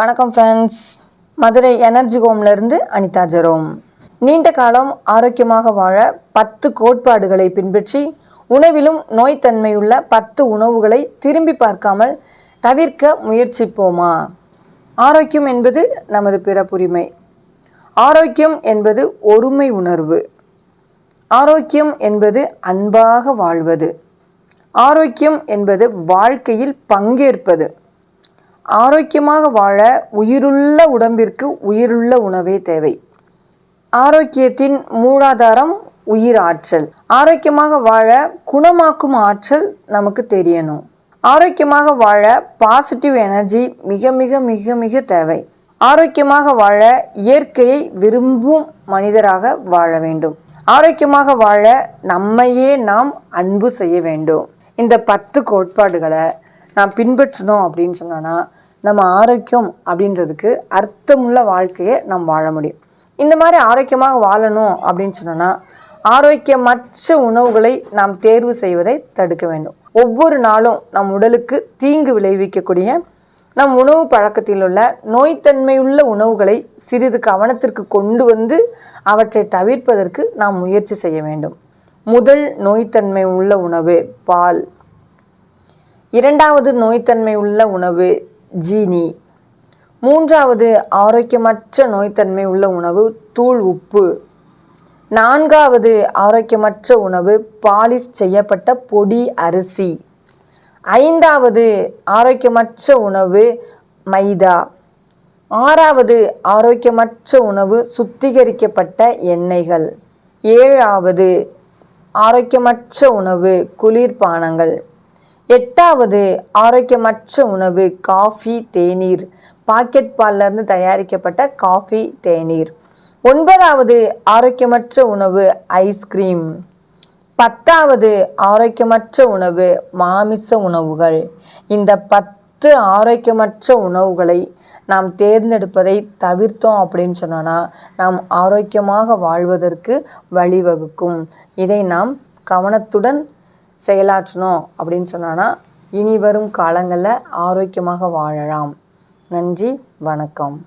வணக்கம் friends Madurai energy ஹோம்லேருந்து Anitha Jerome. நீண்ட காலம் ஆரோக்கியமாக வாழ பத்து கோட்பாடுகளை பின்பற்றி உணவிலும் நோய்த்தன்மையுள்ள பத்து உணவுகளை திரும்பி பார்க்காமல் தவிர்க்க முயற்சிப்போமா? ஆரோக்கியம் என்பது நமது பிறப்புரிமை. ஆரோக்கியம் என்பது ஒருமை உணர்வு. ஆரோக்கியம் என்பது அன்பாக வாழ்வது. ஆரோக்கியம் என்பது வாழ்க்கையில் பங்கேற்பது. ஆரோக்கியமாக வாழ உயிருள்ள உடம்பிற்கு உயிருள்ள உணவே தேவை. ஆரோக்கியத்தின் மூலாதாரம் உயிர் ஆற்றல். ஆரோக்கியமாக வாழ குணமாக்கும் ஆற்றல் நமக்கு தெரியணும். ஆரோக்கியமாக வாழ பாசிட்டிவ் எனர்ஜி மிக மிக மிக மிக தேவை. ஆரோக்கியமாக வாழ இயற்கையை விரும்பும் மனிதராக வாழ வேண்டும். ஆரோக்கியமாக வாழ நம்மையே நாம் அன்பு செய்ய வேண்டும். இந்த பத்து கோட்பாடுகளை நாம் பின்பற்றணும் அப்படின்னு சொன்னோன்னா நம்ம ஆரோக்கியம் அப்படின்றதுக்கு அர்த்தமுள்ள வாழ்க்கையை நாம் வாழ முடியும். இந்த மாதிரி ஆரோக்கியமாக வாழணும் அப்படின்னு சொன்னோன்னா ஆரோக்கியமற்ற உணவுகளை நாம் தேர்வு செய்வதை தடுக்க வேண்டும். ஒவ்வொரு நாளும் நம் உடலுக்கு தீங்கு விளைவிக்கக்கூடிய நம் உணவு பழக்கத்தில் உள்ள நோய்த்தன்மையுள்ள உணவுகளை சிறிது கவனத்திற்கு கொண்டு வந்து அவற்றை தவிர்ப்பதற்கு நாம் முயற்சி செய்ய வேண்டும். முதல் நோய்த்தன்மை உள்ள உணவு பால். இரண்டாவது நோய்த்தன்மை உள்ள உணவு ஜீனி. மூன்றாவது ஆரோக்கியமற்ற நோய்த்தன்மை உள்ள உணவு தூள் உப்பு. நான்காவது ஆரோக்கியமற்ற உணவு பாலிஷ் செய்யப்பட்ட பொடி அரிசி. ஐந்தாவது ஆரோக்கியமற்ற உணவு மைதா. ஆறாவது ஆரோக்கியமற்ற உணவு சுத்திகரிக்கப்பட்ட எண்ணெய்கள். ஏழாவது ஆரோக்கியமற்ற உணவு குளிர்பானங்கள். எட்டாவது ஆரோக்கியமற்ற உணவு காஃபி தேநீர். பாக்கெட் பால்லேருந்து தயாரிக்கப்பட்ட காஃபி தேநீர். ஒன்பதாவது ஆரோக்கியமற்ற உணவு ஐஸ்கிரீம் பத்தாவது ஆரோக்கியமற்ற உணவு மாமிச உணவுகள். இந்த பத்து ஆரோக்கியமற்ற உணவுகளை நாம் தேர்ந்தெடுப்பதை தவிர்த்தோம் அப்படின்னு சொன்னோன்னா நாம் ஆரோக்கியமாக வாழ்வதற்கு வழிவகுக்கும். இதை நாம் கவனத்துடன் செயலாற்றணும் அப்படின்னு சொன்னோன்னா இனி வரும் காலங்களில் ஆரோக்கியமாக வாழலாம். நன்றி வணக்கம்.